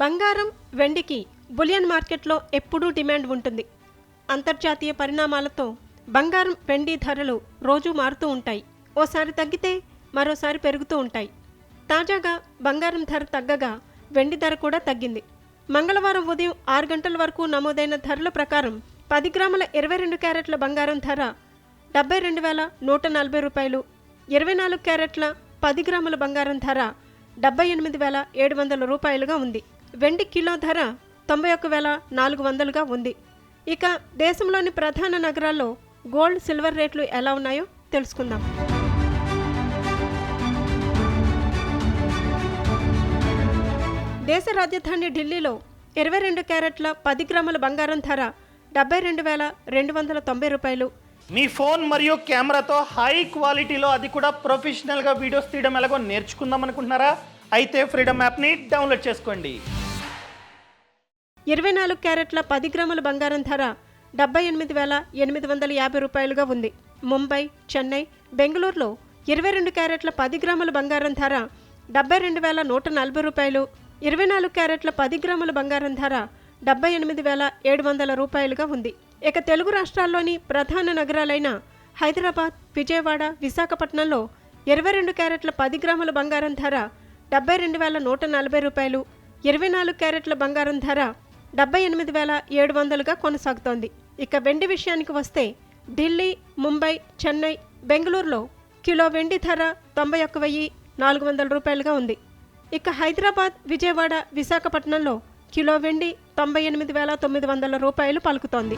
బంగారం వెండికి బులియన్ మార్కెట్లో ఎప్పుడూ డిమాండ్ ఉంటుంది. అంతర్జాతీయ పరిణామాలతో బంగారం వెండి ధరలు రోజూ మారుతూ ఉంటాయి. ఓసారి తగ్గితే మరోసారి పెరుగుతూ ఉంటాయి. తాజాగా బంగారం ధర తగ్గగా వెండి ధర కూడా తగ్గింది. మంగళవారం ఉదయం ఆరు గంటల వరకు నమోదైన ధరల ప్రకారం పది గ్రాముల ఇరవై రెండు క్యారెట్ల బంగారం ధర డెబ్బై రెండు వేల నూట నలభై రూపాయలు ఇరవై నాలుగు క్యారెట్ల పది గ్రాముల బంగారం ధర డెబ్బై ఎనిమిది వేల ఏడు వందల రూపాయలుగా ఉంది. వెండి కిలో ధర తొంభై ఒక్క వేల నాలుగు వందలుగా ఉంది. ఇక దేశంలోని ప్రధాన నగరాల్లో గోల్డ్ సిల్వర్ రేట్లు ఎలా ఉన్నాయో తెలుసుకుందాం. దేశ రాజధాని ఢిల్లీలో ఇరవై రెండు క్యారెట్ల పది గ్రాముల బంగారం ధర డెబ్బై రెండు వేల రెండు వందల తొంభై రూపాయలు. మీ ఫోన్ మరియు కెమెరాతో హై క్వాలిటీలో అది కూడా ప్రొఫెషనల్గా వీడియోస్ తీయడం ఎలాగో నేర్చుకుందాం అనుకుంటున్నారా? అయితే ఫ్రీడమ్ యాప్ని డౌన్లోడ్ చేసుకోండి. ఇరవై నాలుగు క్యారెట్ల పది గ్రాముల బంగారం ధర డెబ్బై ఎనిమిది వేల ఎనిమిది వందల యాభై రూపాయలుగా ఉంది. ముంబై చెన్నై బెంగళూరులో ఇరవై రెండు క్యారెట్ల పది గ్రాముల బంగారం ధర డెబ్బై రెండు వేల నూట నలభై రూపాయలు. ఇరవై నాలుగు క్యారెట్ల పది గ్రాముల బంగారం ధర డెబ్బై ఎనిమిది వేల ఏడు వందల రూపాయలుగా ఉంది. ఇక తెలుగు రాష్ట్రాల్లోని ప్రధాన నగరాలైన హైదరాబాద్ విజయవాడ విశాఖపట్నంలో ఇరవై రెండు క్యారెట్ల పది గ్రాముల బంగారం ధర డెబ్బై రెండు వేల నూట నలభై రూపాయలు. ఇరవై నాలుగు క్యారెట్ల బంగారం ధర డెబ్బై ఎనిమిది వేల ఏడు వందలుగా కొనసాగుతోంది. ఇక వెండి విషయానికి వస్తే ఢిల్లీ ముంబై చెన్నై బెంగళూరులో కిలో వెండి ధర తొంభై ఒక్క వెయ్యి నాలుగు వందల రూపాయలుగా ఉంది. ఇక హైదరాబాద్ విజయవాడ విశాఖపట్నంలో కిలో వెండి తొంభై ఎనిమిది వేల తొమ్మిది వందల రూపాయలు పలుకుతోంది.